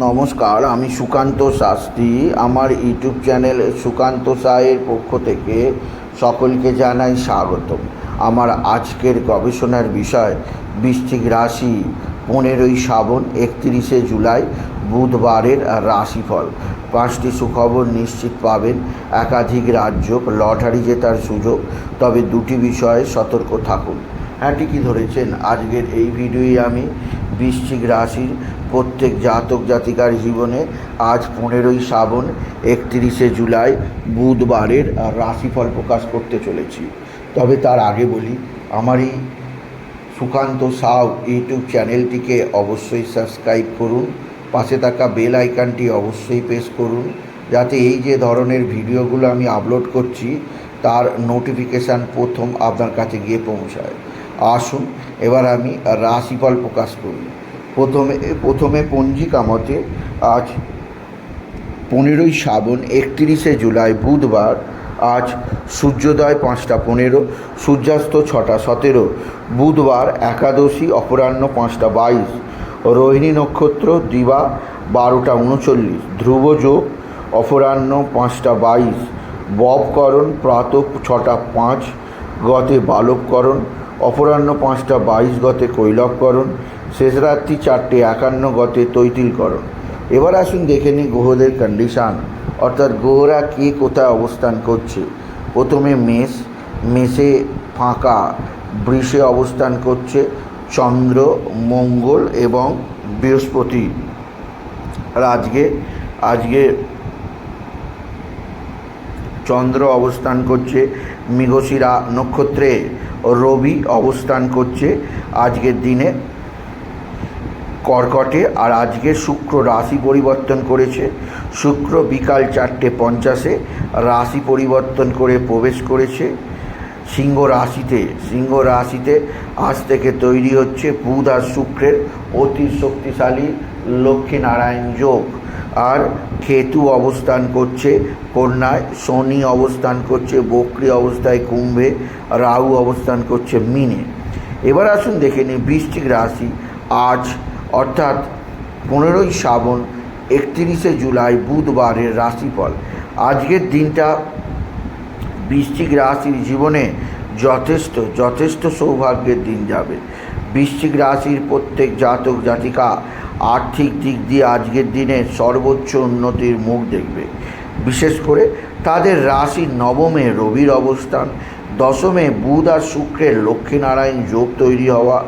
নমস্কার, আমি সুকান্ত শাস্ত্রী। আমার ইউটিউব চ্যানেল সুকান্ত সায়ের পক্ষ থেকে সকলকে জানাই স্বাগতম। আমার আজকের গবেষণার বিষয়, বৃশ্চিক রাশি, পনেরোই শ্রাবণ, একত্রিশে জুলাই, বুধবারের রাশিফল। পাঁচটি সুখবর নিশ্চিত পাবেন। একাধিক রাজ্য, লটারি জেতার সুযোগ, তবে দুটি বিষয়ে সতর্ক থাকুন। হ্যাঁ ঠিকই ধরেছেন। আজকের এই ভিডিওয়ে আমি বৃশ্চিক রাশির প্রত্যেক জাতক জাতিকার জীবনে আজ পনেরোই শ্রাবণ, একত্রিশে জুলাই বুধবারের রাশিফল প্রকাশ করতে চলেছি। তবে তার আগে বলি, আমার এই সুকান্ত সাউ ইউটিউব চ্যানেলটিকে অবশ্যই সাবস্ক্রাইব করুন, পাশে থাকা বেল আইকনটি অবশ্যই প্রেস করুন, যাতে এই যে ধরনের ভিডিওগুলো আমি আপলোড করছি, তার নোটিফিকেশান প্রথম আপনার কাছে গিয়ে পৌঁছায়। আসুন, এবার আমি রাশিফল প্রকাশ করি। প্রথমে প্রথমে পঞ্জিকা মতে আজ পনেরোই শ্রাবণ একত্রিশে জুলাই বুধবার, আজ সূর্যোদয় পাঁচটা পনেরো, সূর্যাস্ত ছটা সতেরো, বুধবার একাদশী অপরাহ্ন পাঁচটা বাইশ, রোহিণী নক্ষত্র দিবা বারোটা উনচল্লিশ ধ্রুবযোগ অপরাহ্ন পাঁচটা বাইশ, ববকরণ প্রাত ছটা পাঁচ গতে বালবকরণ অপরাহ্ন পাঁচটা বাইশ গতে কৈলবকরণ শেষ রাত্রি চারটে একান্ন গতে তৈতিলকরণ। এবার আসুন দেখে নিই গ্রহদের কন্ডিশান অর্থাৎ গ্রহরা কে কোথায় অবস্থান করছে। প্রথমে মেষ, মেষে ফাঁকা, বৃষে অবস্থান করছে চন্দ্র, মঙ্গল এবং বৃহস্পতি। আর আজকে আজকে চন্দ্র অবস্থান করছে মৃগশিরা নক্ষত্রে, রবি অবস্থান করছে আজকের দিনে কর্কটে আর আজকে শুক্র রাশি পরিবর্তন করেছে। শুক্র বিকাল চারটে পঞ্চাশে রাশি পরিবর্তন করে প্রবেশ করেছে। সিংহ রাশিতে সিংহ রাশিতে আজ থেকে তৈরি হচ্ছে বুধ আর শুক্রের অতি শক্তিশালী লক্ষ্মীনারায়ণ যোগ। আর কেতু অবস্থান করছে কন্যায়, শনি অবস্থান করছে বকরি অবস্থায় কুম্ভে, রাহু অবস্থান করছে মিনে। এবার আসুন দেখে নিই বৃশ্চিক রাশি। আজ অর্থাৎ পনেরোই শ্রাবণ একত্রিশে জুলাই বুধবারের রাশিফল। আজকের দিনটা বৃশ্চিক রাশির জীবনে যথেষ্ট যথেষ্ট সৌভাগ্যের দিন যাবে। বৃশ্চিক রাশির প্রত্যেক জাতক, জাতিকা আর্থিক দিক দিয়ে আজকের দিনে সর্বোচ্চ উন্নতির মুখ দেখবে। বিশেষ করে তাদের রাশির নবমে রবির অবস্থান দশমে বুধ আর শুক্রের লক্ষ্মীনারায়ণ যোগ তৈরি হওয়া,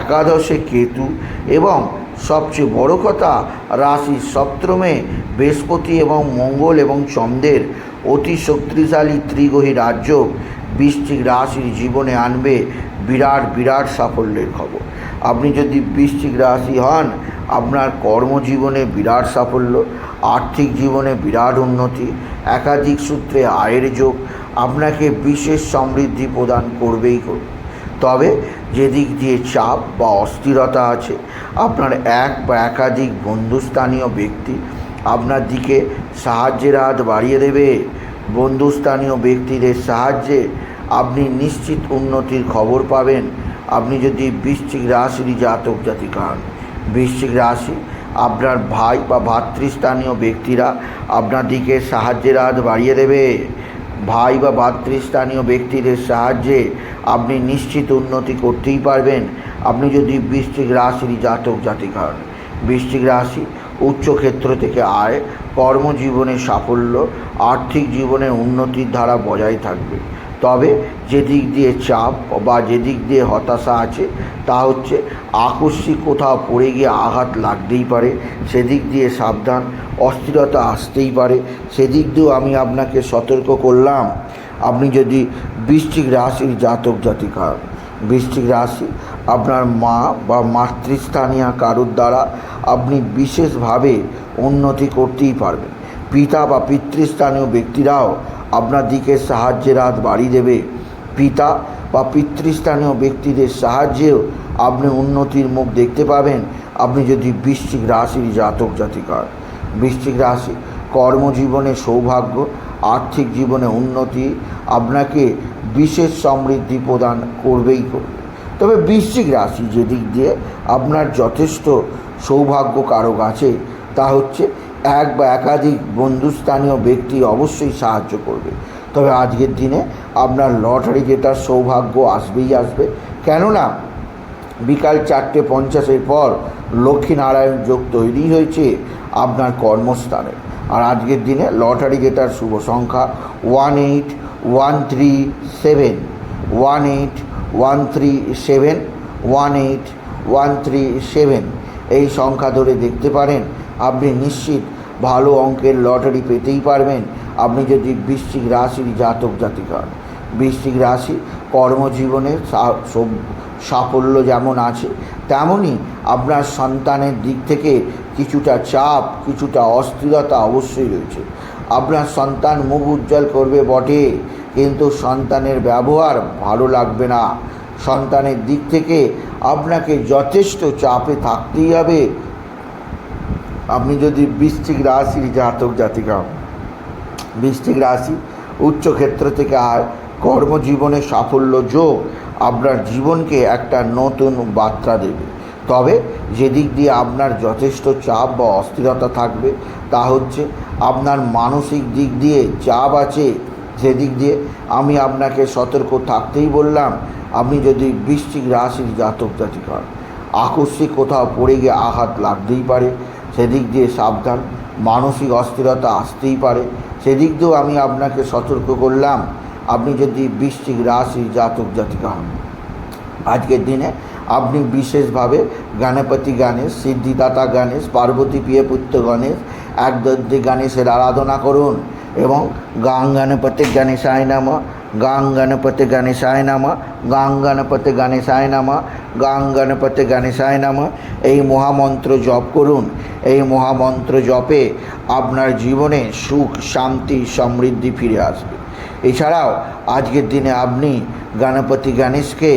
একাদশে কেতু এবং সবচেয়ে বড় কথা রাশি সপ্তমে বৃহস্পতি এবং মঙ্গল এবং চন্দ্রের অতি শক্তিশালী ত্রিগ্রহী রাজ্য বৃষ্টিক রাশির জীবনে আনবে বিরাট বিরাট সাফল্যের খবর। আপনি যদি বৃষ্টিক রাশি হন, আপনার কর্মজীবনে বিরাট সাফল্য, আর্থিক জীবনে বিরাট উন্নতি, একাধিক সূত্রে আয়ের যোগ আপনাকে বিশেষ সমৃদ্ধি প্রদান করবেই করবে তবে যেদিক দিয়ে চাপ বা অস্থিরতা আছে, আপনার এক বা একাধিক বন্ধুস্থানীয় ব্যক্তি আপনার দিকে সাহায্যের হাত বাড়িয়ে দেবে। বন্ধুস্থানীয় ব্যক্তিদের সাহায্যে আপনি নিশ্চিত উন্নতির খবর পাবেন। আপনি যদি বৃশ্চিক রাশির জাতক জাতিকা হন, বৃশ্চিক রাশি আপনার ভাই বা ভাতৃস্থানীয় ব্যক্তিরা আপনার দিকে সাহায্যের হাত বাড়িয়ে দেবে। ভাই বা ভাতৃস্থানীয় ব্যক্তিদের সাহায্যে আপনি নিশ্চিত উন্নতি করতেই পারবেন। আপনি যদি বৃষ্টিক রাশির জাতক জাতি হন বৃষ্টিক রাশি উচ্চক্ষেত্র থেকে আয়, কর্মজীবনে সাফল্য, আর্থিক জীবনে উন্নতির ধারা বজায় থাকবে। তবে যেদিক দিয়ে চাপ বা যেদিক দিয়ে হতাশা আছে, তা হচ্ছে আকস্মিক কোথাও পড়ে গিয়ে আঘাত লাগতেই পারে, সেদিক দিয়ে সাবধান, অস্থিরতা আসতেই পারে। সেদিক দিয়েও আমি আপনাকে সতর্ক করলাম। আপনি যদি বৃশ্চিক রাশির জাতক জাতিকা বৃষ্টিক রাশি, আপনার মা বা মাতৃস্থানীয় কারুর দ্বারা আপনি বিশেষভাবে উন্নতি করতেই পারবেন। পিতা বা পিতৃস্থানীয় ব্যক্তিরাও আপনার দিকে সাহায্যের হাত বাড়িয়ে দেবে। পিতা বা পিতৃস্থানীয় ব্যক্তিদের সাহায্যেও আপনি উন্নতির মুখ দেখতে পাবেন। আপনি যদি বৃশ্চিক রাশির জাতক জাতিকার, বৃশ্চিক রাশি কর্মজীবনে সৌভাগ্য, আর্থিক জীবনে উন্নতি আপনাকে বিশেষ সমৃদ্ধি প্রদান করবেই করবে। তবে বৃশ্চিক রাশি যেদিক দিয়ে আপনার যথেষ্ট সৌভাগ্য কারক আছে, তা হচ্ছে এক বা একাধিক বন্ধুস্থানীয় ব্যক্তি অবশ্যই সাহায্য করবে। তবে আজকের দিনে আপনার লটারি জেতার সৌভাগ্য আসবেই আসবে। কেননা, বিকাল চারটে পঞ্চাশের পর লক্ষ্মীনারায়ণ যোগ তৈরি হয়েছে আপনার কর্মস্থানে। আর আজকের দিনে লটারি জেতার শুভ সংখ্যা one eight one three seven. One eight one three seven, one eight one three seven. এই সংখ্যা ধরে দেখতে পারেন, আপনি নিশ্চিত ভালো অঙ্কের লটারি পেতেই পারবেন। আপনি যদি বৃশ্চিক রাশির জাতক জাতিকা। বৃশ্চিক রাশি কর্মজীবনে সাফল্য যেমন আছে তেমনই আপনার সন্তানের দিক থেকে কিছুটা চাপ, কিছুটা অস্থিরতা অবশ্যই রয়েছে। আপনার সন্তান মুখ উজ্জ্বল করবে বটে, কিন্তু সন্তানের ব্যবহার ভালো লাগবে না। সন্তানের দিক থেকে আপনাকে যথেষ্ট চাপে থাকতেই হবে। আপনি যদি বৃশ্চিক রাশির জাতক জাতিকা। বৃশ্চিক রাশি উচ্চক্ষেত্র থেকে আর কর্মজীবনে সাফল্য যোগ আপনার জীবনকে একটা নতুন বার্তা দেবে তবে যেদিক দিয়ে আপনার যথেষ্ট চাপ বা অস্থিরতা থাকবে, তা হচ্ছে আপনার মানসিক দিক দিয়ে চাপ আছে সেদিক দিয়ে আমি আপনাকে সতর্ক থাকতেই বললাম, আপনি যদি বৃশ্চিক রাশির জাতক জাতিক হন আকস্মিক কোথাও পড়ে গিয়ে আঘাত লাগতেই পারে সেদিক দিয়ে সাবধান। মানসিক অস্থিরতা আসতেই পারে। সেদিক দিয়েও আমি আপনাকে সতর্ক করলাম। আপনি যদি বৃশ্চিক রাশি জাতক জাতিকা হন, আজকের দিনে আপনি বিশেষভাবে গণপতি গণেশ, সিদ্ধিদাতা গণেশ, পার্বতী প্রিয় পুত্র গণেশ, একদন্তি গণেশের আরাধনা করুন এবং গাং গণপতি গণেশায় নাম। গাং গণপতি গণেশায় নাম গাং গণপতি গণেশায় নাম গাং গণপতি গণেশায় নাম। এই মহামন্ত্র জপ করুন। এই মহামন্ত্র জপে আপনার জীবনে সুখ, শান্তি, সমৃদ্ধি ফিরে আসবে। এছাড়াও আজকের দিনে আপনি গণপতি গণেশকে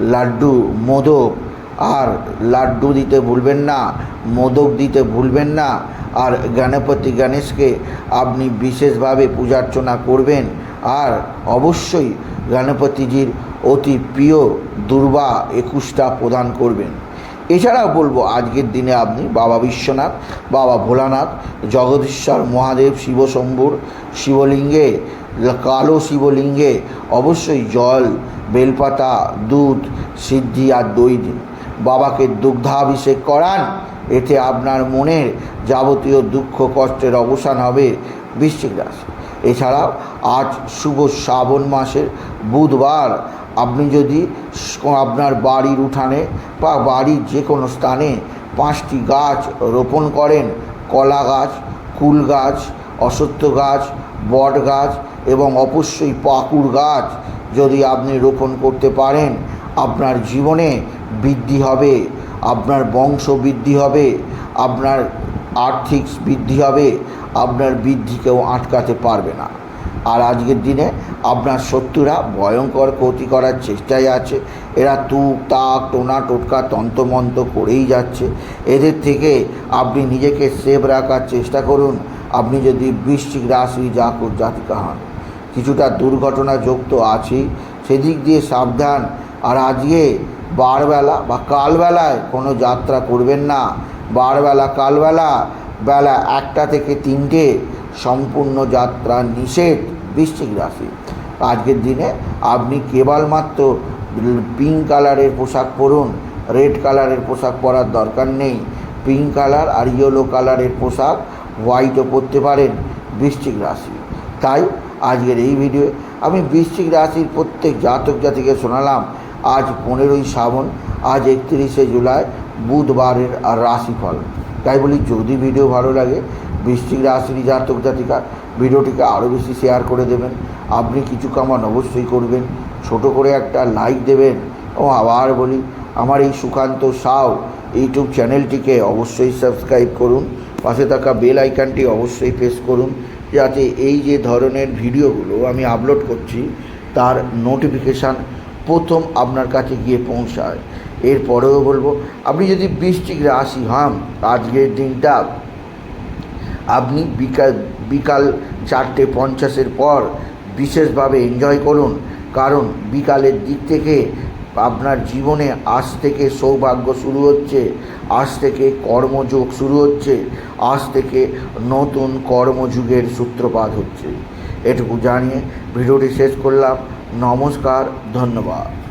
লাড্ডু, মোদক আর লাড্ডু দিতে ভুলবেন না, মোদক দিতে ভুলবেন না, আর গণপতি গণেশকে আপনি বিশেষভাবে পূজার্চনা করবেন আর অবশ্যই গণপতিজির অতি প্রিয় দুর্বা একুশটা প্রদান করবেন। এছাড়াও বলব, আজকের দিনে আপনি বাবা বিশ্বনাথ, বাবা ভোলানাথ, জগদীশ্বর, মহাদেব, শিবশম্ভুর, শিবলিঙ্গে, কালো শিবলিঙ্গে অবশ্যই জল, বেলপাতা, দুধ, সিদ্ধি আর দই দিন। বাবাকে দুগ্ধাভিষেক করান, এতে আপনার মনের যাবতীয় দুঃখ কষ্টের অবসান হবে বৃশ্চিক রাশি। এছাড়াও আজ শুভ শ্রাবণ মাসের বুধবার আপনি যদি আপনার বাড়ির উঠানে বা বাড়ির যে কোনো স্থানে পাঁচটি গাছ রোপণ করেন, কলা গাছ, কুল গাছ, অশ্বত্থ গাছ, বট গাছ এবং অবশ্যই পাকুড় গাছ যদি আপনি রোপণ করতে পারেন, আপনার জীবনে বৃদ্ধি হবে, আপনার বংশ বৃদ্ধি হবে, আপনার আর্থিক বৃদ্ধি হবে, আপনার বৃদ্ধি কেউ আটকাতে পারবে না। আর আজকের দিনে আপনার শত্রুরা ভয়ঙ্কর ক্ষতি করার চেষ্টায় আছে। এরা তুক, তাক, টোনা, টোটকা তন্ত্রমন্ত্র করেই যাচ্ছে। এদের থেকে আপনি নিজেকে সেভ রাখার চেষ্টা করুন। আপনি যদি বৃশ্চিক রাশি জাতক, জাতিকা হন, কিছুটা দুর্ঘটনা যোগ তো আছেই সেদিক দিয়ে সাবধান। আর আজকে বারবেলা বা কালবেলায় কোনো যাত্রা করবেন না। বারবেলা, কালবেলা, বেলা একটা থেকে তিনটে সম্পূর্ণ যাত্রা নিষেধ বৃশ্চিক রাশি। আজকের দিনে আপনি কেবলমাত্র পিঙ্ক কালারের পোশাক পরুন, রেড কালারের পোশাক পরার দরকার নেই। পিঙ্ক কালার আর ইয়েলো কালারের পোশাক হোয়াইটও পরতে পারেন বৃশ্চিক রাশি। তাই আজকের এই ভিডিও আমি বৃশ্চিক রাশির প্রত্যেক জাতক জাতিকে শোনালাম। আজ পনেরোই শ্রাবণ, আজ একত্রিশে জুলাই বুধবারের আর রাশিফল। তাই বলি, যদি ভিডিও ভালো লাগে, বৃশ্চিক রাশির জাতক জাতিকা, ভিডিওটিকে আরও বেশি শেয়ার করে দেবেন। আপনি কিছু কামান অবশ্যই করবেন। ছোট করে একটা লাইক দেবেন। ও আবার বলি, আমার এই সুকান্ত সাউ ইউটিউব চ্যানেলটিকে অবশ্যই সাবস্ক্রাইব করুন। পাশে থাকা বেল আইকনটি অবশ্যই প্রেস করুন। যাতে এই যে ধরনের ভিডিওগুলো আমি আপলোড করছি, তার নোটিফিকেশান প্রথম আপনার কাছে গিয়ে পৌঁছায়। এরপরেও বলব, আপনি যদি বৃষ্টিক রাশি হন, আজকের দিনটা আপনি বিকাল বিকাল চারটে পঞ্চাশের পর বিশেষভাবে এনজয় করুন। কারণ বিকালের দিক থেকে আপনার জীবনে আজ থেকে সৌভাগ্য শুরু হচ্ছে, আজ থেকে কর্মযোগ শুরু হচ্ছে, আজ থেকে নতুন কর্মযুগের সূত্রপাত হচ্ছে। এটুকু জানিয়ে ভিডিওটি শেষ করলাম। নমস্কার, ধন্যবাদ।